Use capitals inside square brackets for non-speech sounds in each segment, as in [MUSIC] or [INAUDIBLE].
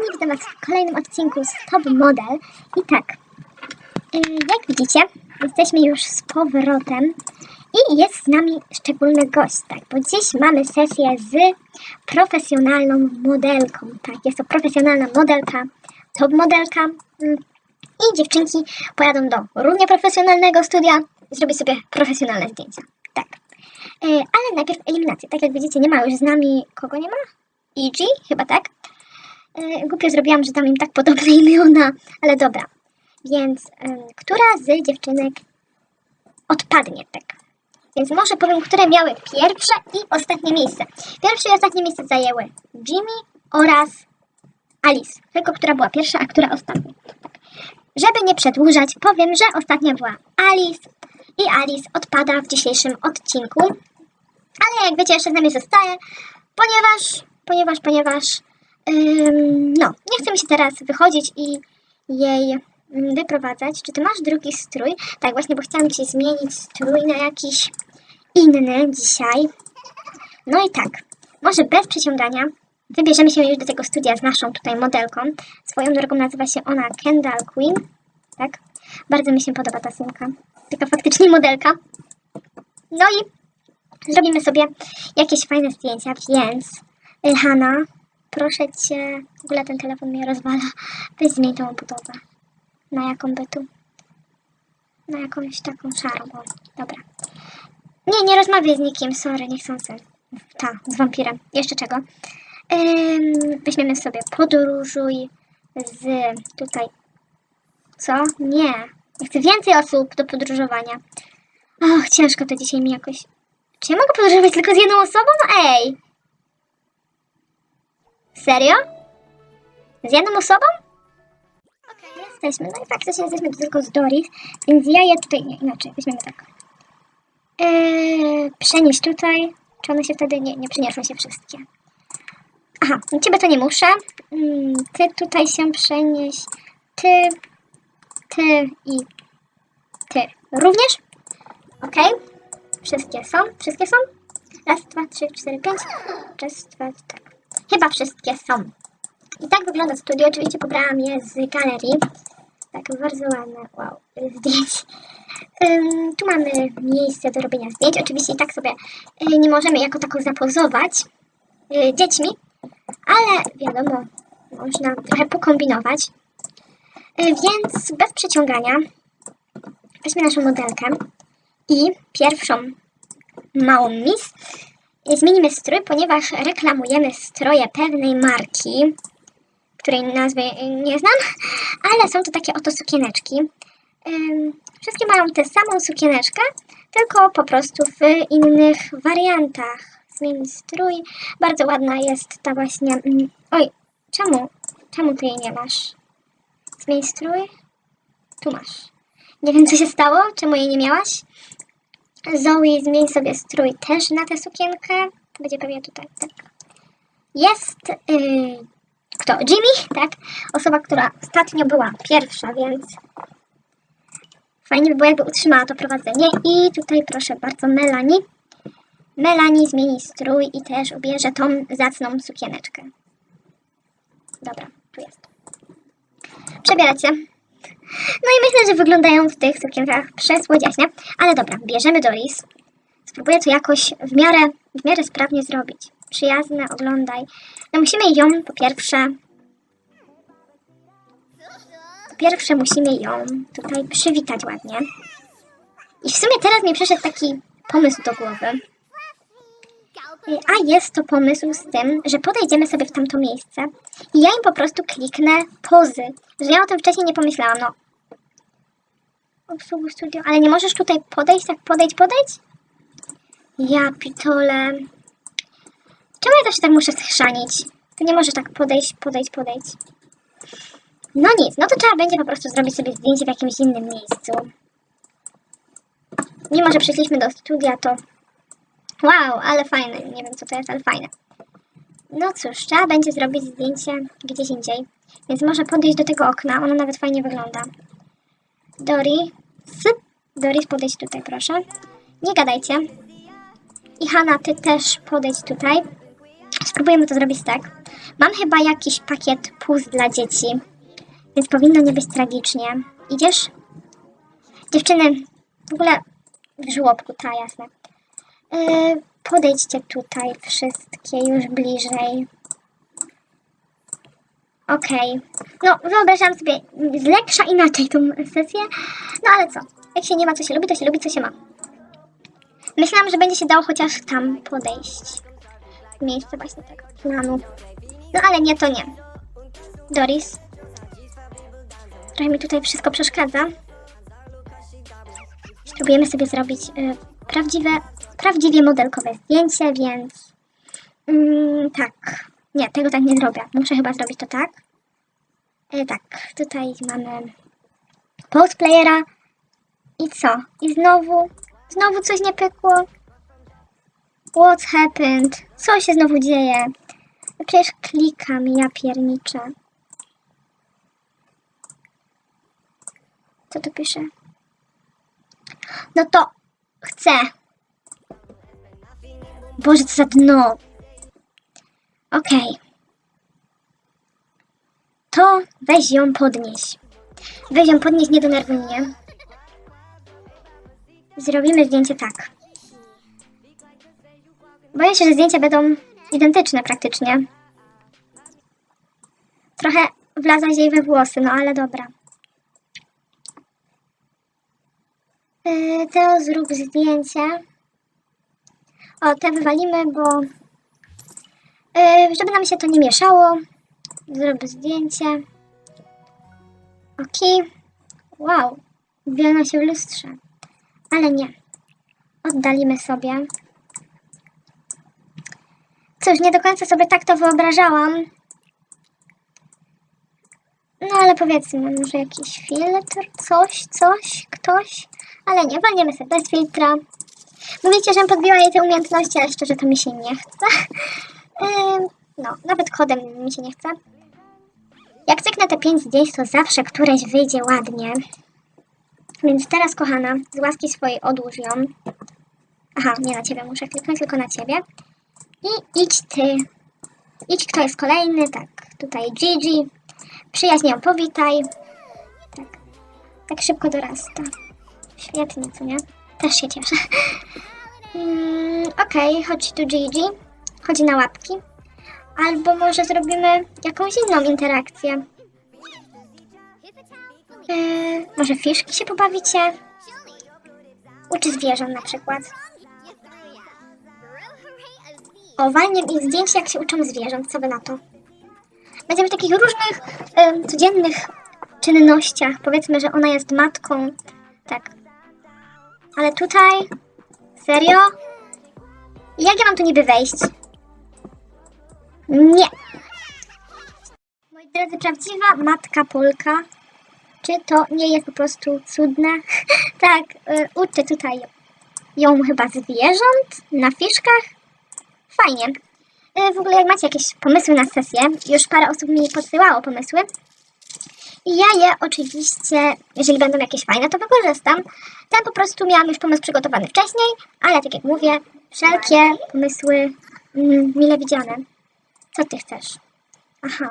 kochani, witam Was w kolejnym odcinku z Top Model. I tak, y, jak widzicie, jesteśmy już z powrotem i jest z nami szczególny gość, tak, bo dziś mamy sesję z profesjonalną modelką, tak, jest to profesjonalna modelka, top modelka mm, i dziewczynki pojadą do równie profesjonalnego studia i zrobić sobie profesjonalne zdjęcia, tak. Y, ale najpierw eliminację, tak jak widzicie, nie ma już z nami, kogo nie ma? EG, chyba tak. E, Głupio zrobiłam, że dam im tak podobne imiona, ale dobra. Więc em, która z dziewczynek odpadnie, tak? Więc może powiem, które miały pierwsze i ostatnie miejsce. Pierwsze i ostatnie miejsce zajęły Jimmy oraz Alice. Tylko która była pierwsza, a która ostatnia. Tak. Żeby nie przedłużać, powiem, że ostatnia była Alice i Alice odpada w dzisiejszym odcinku. Ale jak wiecie, jeszcze z nami zostaje, ponieważ, ponieważ, ponieważ no, nie chcę mi się teraz wychodzić i jej mm, wyprowadzać. Czy ty masz drugi strój? Tak, właśnie, bo chciałam ci zmienić strój na jakiś inny dzisiaj. No i tak, może bez przeciągania wybierzemy się już do tego studia z naszą tutaj modelką. Swoją drogą nazywa się ona Kendall Queen. Tak, bardzo mi się podoba ta sumka. Taka faktycznie modelka. No i zrobimy sobie jakieś fajne zdjęcia, więc y, Hanna, proszę cię, w ogóle ten telefon mnie rozwala. Weź zmień tą budowę. Na jaką by tu? Na jakąś taką szarą. O, dobra. Nie, nie rozmawiaj z nikim, sorry, niechcący. Ta, z wampirem. Jeszcze czego? Ym, weźmiemy sobie podróżuj z tutaj. Co? Nie. Chcę więcej osób do podróżowania. Och, ciężko to dzisiaj mi jakoś. Czy ja mogę podróżować tylko z jedną osobą? No ej! Serio? Z jedną osobą? Okej, jesteśmy. No i faktycznie jesteśmy tylko z Doris, więc ja je tutaj... Nie, inaczej, weźmiemy tak. Eee, przenieść tutaj. Czy one się wtedy... Nie, nie przeniosą się wszystkie. Aha, ciebie to nie muszę. Mm, ty tutaj się przenieś. Ty, ty i ty również. Okej. Wszystkie są? Wszystkie są? Raz, dwa, trzy, cztery, pięć. Raz, dwa, tak. Chyba wszystkie są. I tak wygląda studio. Oczywiście pobrałam je z galerii. Tak, bardzo ładne. Wow, zdjęć. Ym, tu mamy miejsce do robienia zdjęć. Oczywiście i tak sobie y, nie możemy jako tako zapozować y, dziećmi, ale wiadomo, można trochę pokombinować. Y, więc bez przeciągania weźmy naszą modelkę i pierwszą małą mis zmienimy strój, ponieważ reklamujemy stroje pewnej marki, której nazwy nie znam, ale są to takie oto sukieneczki. Wszystkie mają tę samą sukieneczkę, tylko po prostu w innych wariantach. Zmienić strój. Bardzo ładna jest ta właśnie... mm, Oj, czemu? Czemu ty jej nie masz? Zmień strój? Tu masz. Nie wiem, co się stało. Czemu jej nie miałaś? Zoe, zmień sobie strój też na tę sukienkę. Będzie pewnie tutaj, tak. Jest yy, kto? Jimmy, tak? Osoba, która ostatnio była pierwsza, więc fajnie by było, jakby utrzymała to prowadzenie. I tutaj proszę bardzo, Melanie. Melanie zmieni strój i też ubierze tą zacną sukieneczkę. Dobra, tu jest. Przebierać się. No i myślę, że wyglądają w tych sukienkach przesłodziaśnie. Ale dobra, bierzemy Doris. Spróbuję to jakoś w miarę, w miarę sprawnie zrobić. Przyjazne, oglądaj. No musimy ją po pierwsze... Po pierwsze musimy ją tutaj przywitać ładnie. I w sumie teraz mi przyszedł taki pomysł do głowy. A jest to pomysł z tym, że podejdziemy sobie w tamto miejsce i ja im po prostu kliknę pozy. Że ja o tym wcześniej nie pomyślałam, no. Obsługu studio, ale nie możesz tutaj podejść, tak podejdź, podejdź? Ja pitole. Czemu ja zawsze tak muszę schrzanić? Ty nie możesz tak podejść, podejść, podejść. No nic, no to trzeba będzie po prostu zrobić sobie zdjęcie w jakimś innym miejscu. Mimo, że przyszliśmy do studia, to Wow, ale fajne. Nie wiem co to jest, ale fajne. No cóż, trzeba będzie zrobić zdjęcie gdzieś indziej. Więc może podejść do tego okna. Ono nawet fajnie wygląda. Dori. Doris, podejdź tutaj, proszę. Nie gadajcie. I Hanna, ty też podejdź tutaj. Spróbujemy to zrobić tak. Mam chyba jakiś pakiet puzz dla dzieci, więc powinno nie być tragicznie. Idziesz? Dziewczyny, w ogóle w żłobku, ta jasne. Yy, podejdźcie tutaj wszystkie już bliżej. Okej. No, wyobrażam sobie z lekka inaczej tą sesję. No ale co? Jak się nie ma, co się lubi, to się lubi, co się ma. Myślałam, że będzie się dało chociaż tam podejść. W miejsce właśnie tego planu. No ale nie, to nie. Doris. Trochę mi tutaj wszystko przeszkadza. Spróbujemy sobie zrobić y, prawdziwe, prawdziwie modelkowe zdjęcie, więc mm, tak. Nie, tego tak nie zrobię. Muszę chyba zrobić to tak. Y, tak, tutaj mamy post playera. I co? I znowu, znowu coś nie pykło. What's happened? Co się znowu dzieje? Przecież klikam, ja pierniczę. Co tu pisze? No to chcę. Boże, co za dno. Okej. To weź ją podnieś. Weź ją podnieś, nie denerwuj mnie. Zrobimy zdjęcie tak. Boję się, że zdjęcia będą identyczne praktycznie. Trochę wlazłaś jej we włosy, no ale dobra. Yy, Teo, zrób zdjęcie. O, te wywalimy, bo żeby nam się to nie mieszało. Zrób zdjęcie. Ok. Wow. Wielna się w lustrze. Ale nie. Oddalimy sobie. Cóż, nie do końca sobie tak to wyobrażałam. No ale powiedzmy, może jakiś filtr, coś, coś, ktoś. Ale nie, walniemy sobie bez filtra. Mówicie, że podbiła jej te umiejętności, ale szczerze to mi się nie chce. Ym, no, nawet kodem mi się nie chce. Jak cyknę te pięć zdjęć, to zawsze któreś wyjdzie ładnie. Więc teraz, kochana, z łaski swojej odłóż ją. Aha, nie na ciebie muszę kliknąć, tylko na ciebie. I idź ty. Idź, kto jest kolejny. Tak, tutaj Gigi. Przyjaźnie ją powitaj. Tak. Tak szybko dorasta. Świetnie, co nie? Też się cieszę. [LAUGHS] Mm, Okej, chodź tu Gigi. Chodź na łapki. Albo może zrobimy jakąś inną interakcję. Eee, może fiszki się pobawicie? Uczy zwierząt na przykład. O, walnie ich zdjęcie, jak się uczą zwierząt. Co by na to? Będziemy w takich różnych em, codziennych czynnościach. Powiedzmy, że ona jest matką. Tak. Ale tutaj... Serio? Jak ja mam tu niby wejść? Nie. Moi drodzy, prawdziwa matka Polka. Czy to nie jest po prostu cudne? [LAUGHS] tak, y, uczę tutaj ją chyba zwierząt na fiszkach. Fajnie. Y, W ogóle jak macie jakieś pomysły na sesję, już parę osób mi podsyłało pomysły. I ja je oczywiście, jeżeli będą jakieś fajne, to wykorzystam. Ten po prostu miałam już pomysł przygotowany wcześniej, ale tak jak mówię, wszelkie pomysły mm, mile widziane. Co ty chcesz? Aha.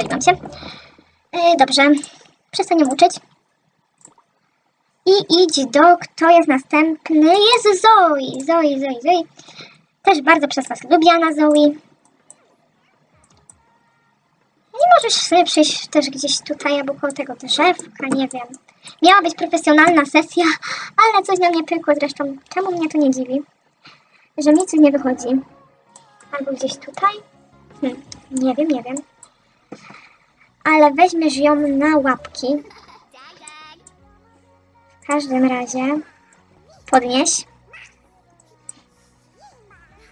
Zgadzam się. Y, dobrze. Przestań uczyć. I idź do, kto jest następny? Jest Zoe. Zoe, Zoe, Zoe. Też bardzo przez Was lubiana Zoe. Nie możesz sobie przyjść też gdzieś tutaj albo koło tego drzewka, nie wiem. Miała być profesjonalna sesja, ale coś na mnie pykło zresztą. Czemu mnie to nie dziwi? Że mi coś nie wychodzi. Albo gdzieś tutaj? Hm, nie wiem, nie wiem. Ale weźmiesz ją na łapki. W każdym razie podnieś.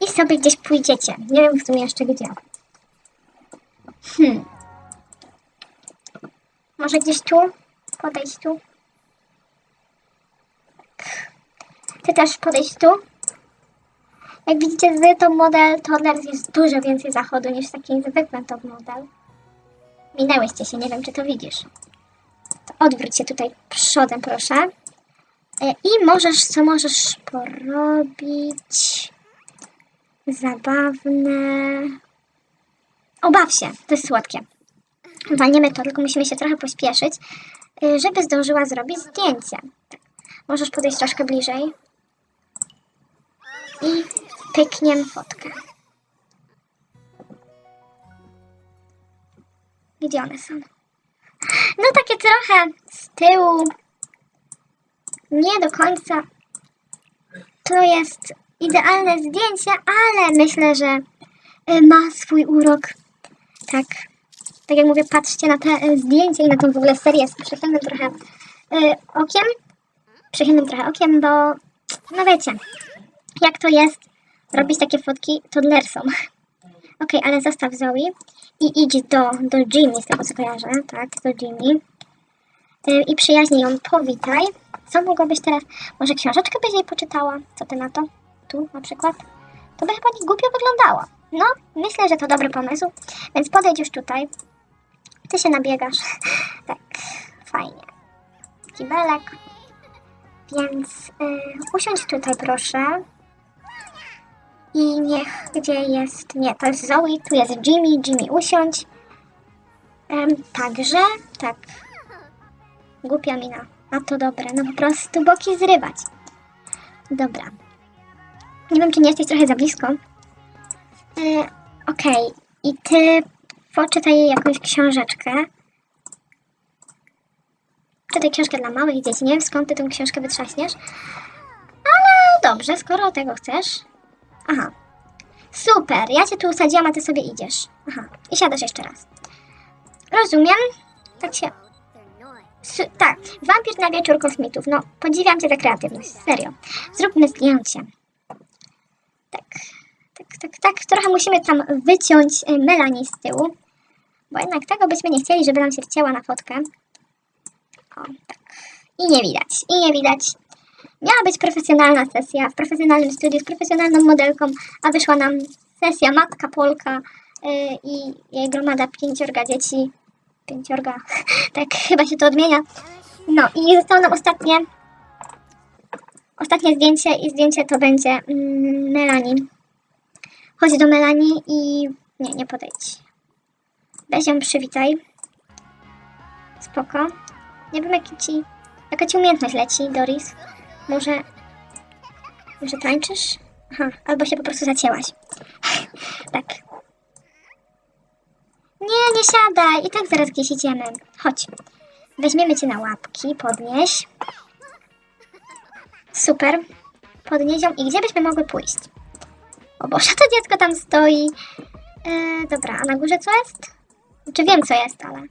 I sobie gdzieś pójdziecie. Nie wiem w sumie jeszcze gdzie. Hmm. Może gdzieś tu? Podejdź tu. Ty też podejdź tu. Jak widzicie, z top model toddlers jest dużo więcej zachodu niż taki zwykły top model. Minęłyście się, nie wiem czy to widzisz. To odwróć się tutaj przodem, proszę. E, I możesz, co możesz porobić? zabawne. Obaw się, to jest słodkie. Walniemy to, tylko musimy się trochę pośpieszyć, y, żeby zdążyła zrobić zdjęcie. Tak. Możesz podejść troszkę bliżej. I pykniem fotkę. Gdzie one są? No takie trochę z tyłu. Nie do końca. To jest idealne zdjęcie, ale myślę, że y, ma swój urok. Tak. Tak jak mówię, patrzcie na te y, zdjęcie i na tą w ogóle serię z przychylnym trochę y, okiem. Przychylnym trochę okiem, bo no wiecie, jak to jest robić takie fotki toddlersom. Okej, ale zostaw Zoe i idź do, do Jimmy, z tego co kojarzę, tak, do Jimmy. Y, I przyjaźnie ją powitaj. Co mogłabyś teraz, może książeczkę byś jej poczytała? Co ty na to? Tu na przykład? To by chyba nie głupio wyglądało. No, myślę, że to dobry pomysł, więc podejdź już tutaj. Ty się nabiegasz. [LAUGHS] tak, fajnie. Kibelek. Więc y, usiądź tutaj proszę. I niech, gdzie jest, nie, to jest Zoe, tu jest Jimmy, Jimmy usiądź. Em, także, tak, głupia mina, a to dobre, no po prostu boki zrywać. Dobra. Nie wiem, czy nie jesteś trochę za blisko. E, Okej, i ty poczytaj jakąś książeczkę. Czytaj książkę dla małych dzieci, nie wiem skąd ty tę książkę wytrzaśniesz. Ale dobrze, skoro tego chcesz. Aha. Super, ja cię tu usadziłam, a ty sobie idziesz. Aha, i siadasz jeszcze raz. Rozumiem. Tak się... Tak, wampir na wieczór kosmitów. No, podziwiam cię za kreatywność, serio. Zróbmy zdjęcie. Tak, tak, tak, tak. Trochę musimy tam wyciąć y, Melanie z tyłu. Bo jednak tego byśmy nie chcieli, żeby nam się wcięła na fotkę. O, tak. I nie widać, i nie widać. Miała być profesjonalna sesja w profesjonalnym studiu z profesjonalną modelką, a wyszła nam sesja matka Polka yy, i jej gromada pięciorga dzieci. Pięciorga, [LAUGHS] tak chyba się to odmienia. No i zostało nam ostatnie, ostatnie zdjęcie i zdjęcie to będzie mm, Melanie. Chodź do Melanie i... Nie, nie podejdź. Weź ją przywitaj. Spoko. Nie wiem, jaki ci... Jaka ci umiejętność leci, Doris? Może... Może tańczysz? Aha, albo się po prostu zacięłaś. [LAUGHS] tak. Nie, nie siadaj. I tak zaraz gdzieś idziemy. Chodź. Weźmiemy cię na łapki, podnieś. Super. Podnieś ją. I gdzie byśmy mogły pójść? O Boże, to dziecko tam stoi. E, dobra, a na górze co jest? Czy wiem co jest, ale...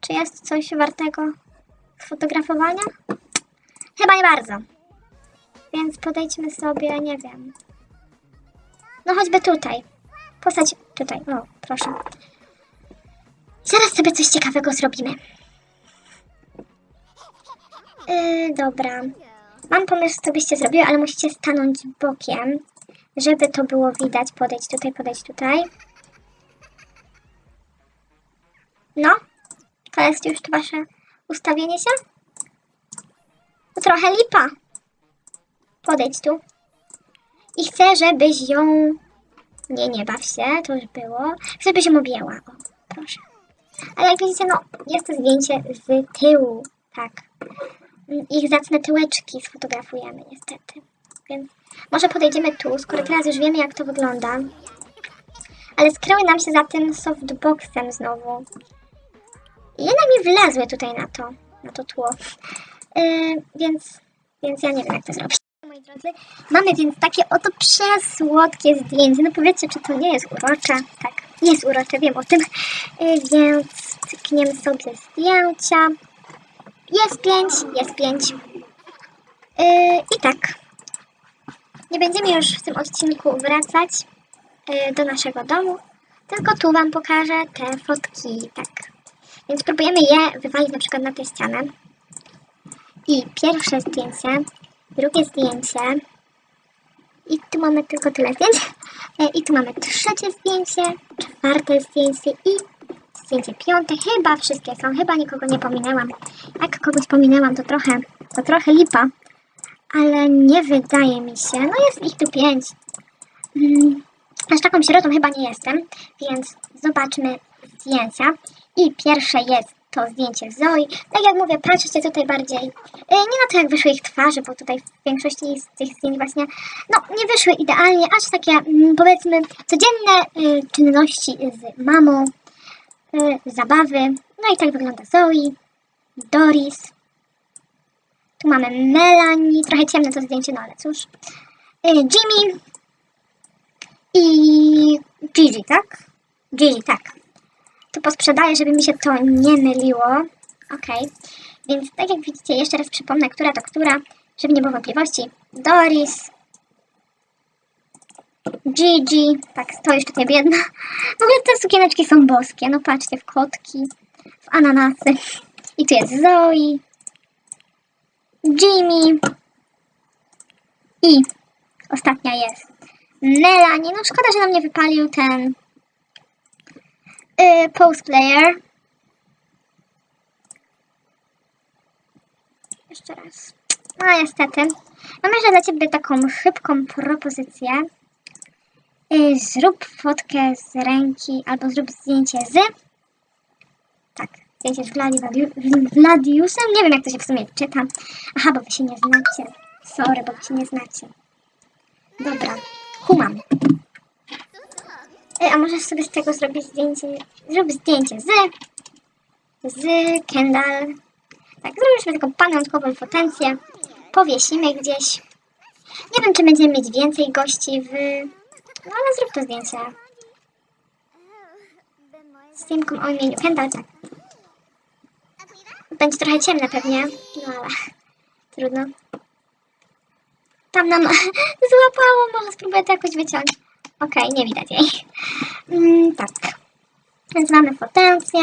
Czy jest coś wartego sfotografowania? Chyba nie bardzo. Więc podejdźmy sobie, nie wiem. No choćby tutaj. Posadź tutaj. O, proszę. Zaraz sobie coś ciekawego zrobimy. Yy, dobra. Mam pomysł, co byście zrobiły, ale musicie stanąć bokiem, żeby to było widać. Podejdź tutaj, podejdź tutaj. No, to jest już wasze ustawienie się? Trochę lipa. Podejdź tu. I chcę, żebyś ją... Nie, nie baw się, to już było. Chcę, żebyś ją objęła. O, proszę. Ale jak widzicie, no, jest to zdjęcie z tyłu, tak. Ich zacne tyłeczki sfotografujemy niestety. Więc może podejdziemy tu, skoro teraz już wiemy, jak to wygląda. Ale skryły nam się za tym softboxem znowu. I jednak mi wlazły tutaj na to, na to tło. Yy, więc, więc ja nie wiem, jak to zrobić. Moi drodzy, mamy więc takie oto przesłodkie zdjęcie. No powiedzcie, czy to nie jest urocze? Tak, jest urocze, wiem o tym. Yy, więc cykniemy sobie zdjęcia. Jest pięć, jest pięć. Yy, I tak. Nie będziemy już w tym odcinku wracać do naszego domu, tylko tu Wam pokażę te fotki, tak. Więc próbujemy je wywalić na przykład na tę ścianę. I pierwsze zdjęcie, drugie zdjęcie. I tu mamy tylko tyle zdjęć. E, I tu mamy trzecie zdjęcie, czwarte zdjęcie i zdjęcie piąte. Chyba wszystkie są, chyba nikogo nie pominęłam. Jak kogoś pominęłam, to trochę, to trochę lipa. Ale nie wydaje mi się. No jest ich tu pięć. Mm, Aż taką sierotą chyba nie jestem, więc zobaczmy zdjęcia. I pierwsze jest to zdjęcie Zoi. Tak jak mówię, patrzcie tutaj bardziej. y, Nie na to, jak wyszły ich twarze, bo tutaj w większości z tych zdjęć właśnie no, nie wyszły idealnie, aż takie mm, powiedzmy codzienne y, czynności z mamą, y, zabawy. No i tak wygląda Zoe, Doris. Tu mamy Melanie, trochę ciemne to zdjęcie, no ale cóż. Jimmy i Gigi, tak? Gigi, tak. To posprzedaję, żeby mi się to nie myliło. Okej. Więc tak jak widzicie, jeszcze raz przypomnę, która to która, żeby nie było wątpliwości. Doris, Gigi, tak, stoisz tutaj biedna. W ogóle te sukieneczki są boskie. No patrzcie, w kotki, w ananasy. I tu jest Zoe, Jimmy i ostatnia jest Melanie. No szkoda, że nam nie wypalił ten yy, post player. Jeszcze raz. No niestety. Mam jeszcze dla Ciebie taką szybką propozycję. Yy, zrób fotkę z ręki albo zrób zdjęcie z... Tak, zdjęcie z Vladiusem. Nie wiem jak to się w sumie czyta. Aha, bo Wy się nie znacie. Sorry, bo Wy się nie znacie. Dobra, kumam. A możesz sobie z tego zrobić zdjęcie... Zrób zdjęcie z... Z Kendall. Tak, zrobimy taką pamiątkową potencję. Powiesimy gdzieś. Nie wiem, czy będziemy mieć więcej gości w... No ale zrób to zdjęcie. Z Tymką o imieniu Kendall, tak. Będzie trochę ciemne pewnie, no ale [LAUGHS] trudno. Tam nam [LAUGHS] złapało, może spróbuję to jakoś wyciąć. Okej, nie widać jej. Mm, tak. Więc mamy potencję.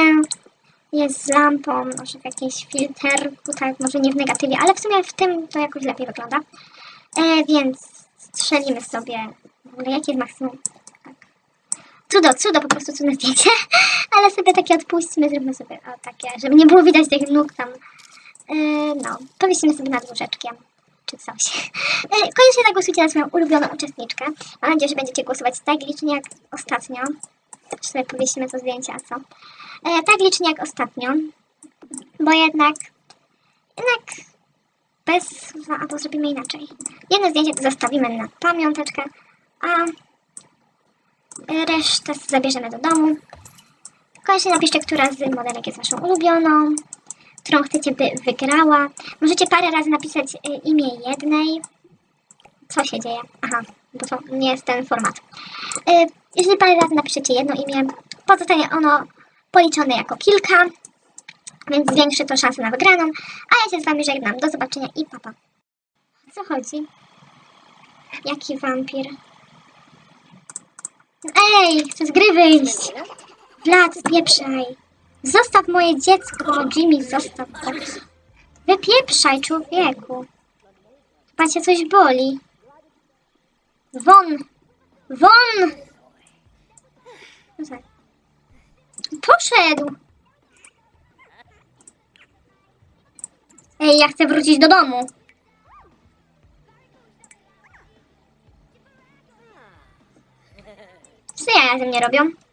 Jest z lampą, może w jakiejś filterku, tak, może nie w negatywie, ale w sumie w tym to jakoś lepiej wygląda. E, więc strzelimy sobie. W ogóle jakie jest maksimum? Tak. Cudo, cudo, po prostu cudne zdjęcie. [LAUGHS] Ale sobie takie odpuśćmy, zróbmy sobie o, takie, żeby nie było widać tych nóg tam. E, no, powiesimy sobie nad łóżeczkiem. Czy coś. E, koniecznie zagłosujcie na swoją ulubioną uczestniczkę. Mam nadzieję, że będziecie głosować tak licznie jak ostatnio. Też sobie powiesimy to zdjęcie, a co? E, tak licznie jak ostatnio. Bo jednak, jednak bez, albo zrobimy inaczej. Jedno zdjęcie to zostawimy na pamiąteczkę, a resztę zabierzemy do domu. Koniecznie napiszcie, która z modelek jest waszą ulubioną, którą chcecie, by wygrała. Możecie parę razy napisać y, imię jednej. Co się dzieje? Aha, bo to nie jest ten format. Y, Jeżeli parę razy napiszecie jedno imię, pozostanie ono policzone jako kilka, więc zwiększy to szansę na wygraną. A ja się z wami żegnam. Do zobaczenia i papa. Co chodzi? Jaki wampir? Ej, chcę z gry wyjść. Vlad, spieprzaj. Zostaw moje dziecko, Jimmy, zostaw to. Wypieprzaj, człowieku. Chyba cię coś boli. Won! Won! Poszedł! Ej, ja chcę wrócić do domu. Co ja ze mnie robią?